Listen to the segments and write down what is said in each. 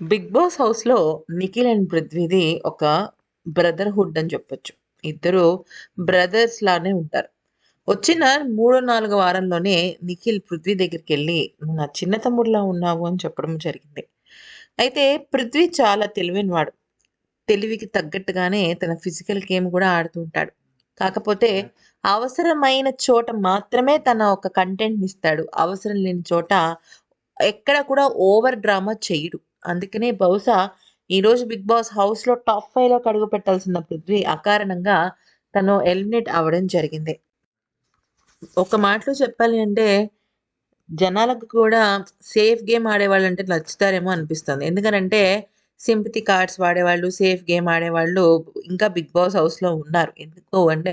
Big Boss హౌస్‌లో Nikhil and పృథ్వీది ఒక brotherhood అని చెప్పొచ్చు. ఇద్దరు బ్రదర్స్ లానే ఉంటారు. వచ్చిన 3, 4 వారంలోనే నిఖిల్ పృథ్వీ దగ్గరికెళ్ళి "నువ్వు నా చిన్న తమ్ముడిలా ఉన్నావు" అని చెప్పడం జరిగింది. అయితే పృథ్వీ చాలా తెలివైనవాడు. తెలివికి తగ్గట్టుగానే తన ఫిజికల్ గేమ్ కూడా ఆడుతూ ఉంటాడు. కాకపోతే అవసరమైన చోట మాత్రమే తన ఒక కంటెంట్‌ని ఇస్తాడు. అవసరం లేని చోట ఎక్కడ కూడా ఓవర్ డ్రామా చెయ్యడు. అందుకనే బహుశా ఈరోజు 'బిగ్ బాస్' హౌస్‌లో టాప్ ఫైవ్లోకి అడుగు పెట్టాల్సిన పృథ్వీ అకారణంగా తను ఎలిమినేట్ అవ్వడం జరిగింది. ఒక మాటలో చెప్పాలి అంటే జనాలకు కూడా సేఫ్ గేమ్ ఆడేవాళ్ళంటే నచ్చుతారేమో అనిపిస్తుంది. ఎందుకనంటే సింపతి కార్డ్స్ వాడేవాళ్ళు, సేఫ్ గేమ్ ఆడేవాళ్ళు ఇంకా 'బిగ్ బాస్' హౌస్‌లో ఉన్నారు. ఎందుకు అంటే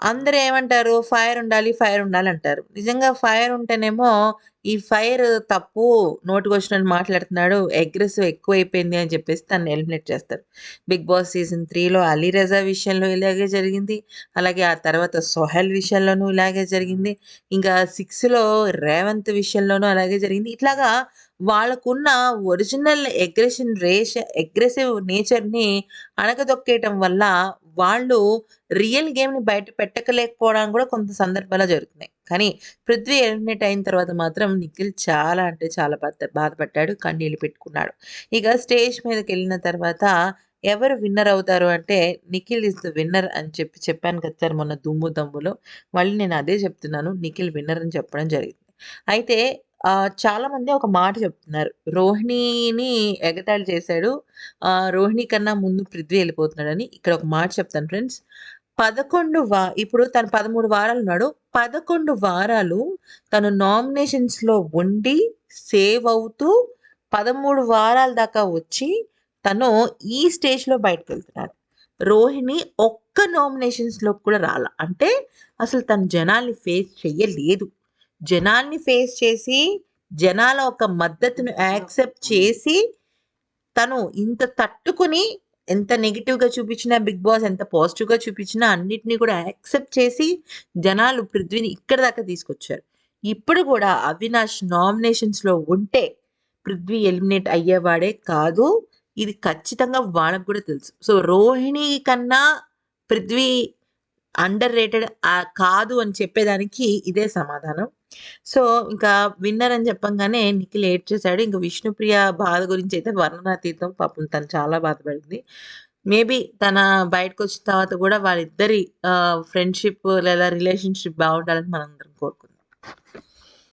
అందరూ ఏమంటారు ఫైర్ ఉండాలి, ఫైర్ ఉండాలి అంటారు. నిజంగా ఫైర్ ఉంటేనేమో ఈ ఫైర్ తప్పు నోటికొచ్చినట్టు మాట్లాడుతున్నాడు. అగ్రెసివ్ ఎక్కువైపోయింది అని చెప్పేసి తను ఎలిమినేట్ చేస్తారు. 'బిగ్ బాస్' సీజన్ త్రీలో అలీ రజా విషయంలో ఇలాగే జరిగింది. అలాగే ఆ తర్వాత సోహెల్ విషయంలోనూ ఇలాగే జరిగింది. ఇంకా సిక్స్లో రేవంత్ విషయంలోనూ అలాగే జరిగింది. ఇట్లాగా వాళ్ళకున్న ఒరిజినల్ అగ్రెషన్ రేష అగ్రెసివ్ నేచర్‌ని అణగదొక్కేయటం వల్ల వాళ్ళు రియల్ గేమ్‌ని బయట పెట్టకలేకపోవడం కూడా కొంత సందర్భాల్లో జరుగుతున్నాయి. కానీ పృథ్వీ ఎలిమినేట్ అయిన తర్వాత మాత్రం నిఖిల్ చాలా అంటే చాలా బాధ బాధపడ్డాడు. కన్నీళ్ళు పెట్టుకున్నాడు. ఇక స్టేజ్ మీదకి వెళ్ళిన తర్వాత ఎవరు విన్నర్ అవుతారు అంటే నిఖిల్ ఇస్ ద విన్నర్ అని చెప్పి చెప్పాను కదా సార్ మొన్న 'దుమ్ము దమ్ములో'. మళ్ళీ నేను అదే చెప్తున్నాను. నిఖిల్ విన్నర్ అని చెప్పడం జరిగింది. అయితే చాలామంది ఒక మాట చెప్తున్నారు. రోహిణిని ఎగతాళి చేశాడు. ఆహ్, రోహిణి కన్నా ముందు పృథ్వీ ఎళ్ళిపోతున్నాడని. ఇక్కడ ఒక మాట చెప్తాను ఫ్రెండ్స్. 11 వా ఇప్పుడు తను 13 వారాలు ఉన్నాడు. 11 వారాలు తను నామినేషన్స్‌లో ఉండి సేవ్ అవుతూ 13 వారాల దాకా వచ్చి తను ఈ స్టేజ్‌లో బయటకెళ్తున్నాడు. రోహిణి ఒక్క నామినేషన్స్‌లోకి కూడా రాల. అంటే అసలు తను జనాల్ని ఫేస్ చెయ్యలేదు. జనాల్ని ఫేస్ చేసి జనాల ఒక మద్దతును యాక్సెప్ట్ చేసి తను ఇంత తట్టుకొని ఎంత నెగిటివ్గా చూపించినా 'బిగ్ బాస్' ఎంత పాజిటివ్‌గా చూపించినా అన్నిటినీ కూడా యాక్సెప్ట్ చేసి జనాలు పృథ్వీని ఇక్కడ దాకా తీసుకొచ్చారు. ఇప్పుడు కూడా అవినాష్ నామినేషన్స్‌లో ఉంటే పృథ్వీ ఎలిమినేట్ అయ్యేవాడే కాదు. ఇది ఖచ్చితంగా వాళ్ళకు కూడా తెలుసు. సో రోహిణి కన్నా పృథ్వీ అండర్ రేటెడ్ కాదు అని చెప్పేదానికి ఇదే సమాధానం. సో ఇంకా విన్నర్ అని చెప్పంగానే నిఖిల్ ఏడ్చేసాడు. ఇంకా విష్ణుప్రియ బాధ గురించి అయితే వర్ణనాతీతం. పాపం తను చాలా బాధపడింది. మేబీ తన బయటకొచ్చిన తర్వాత కూడా వాళ్ళిద్దరి ఫ్రెండ్‌షిప్ లేదా రిలేషన్‌షిప్ బాగుండాలని మనందరం కోరుకుందాం.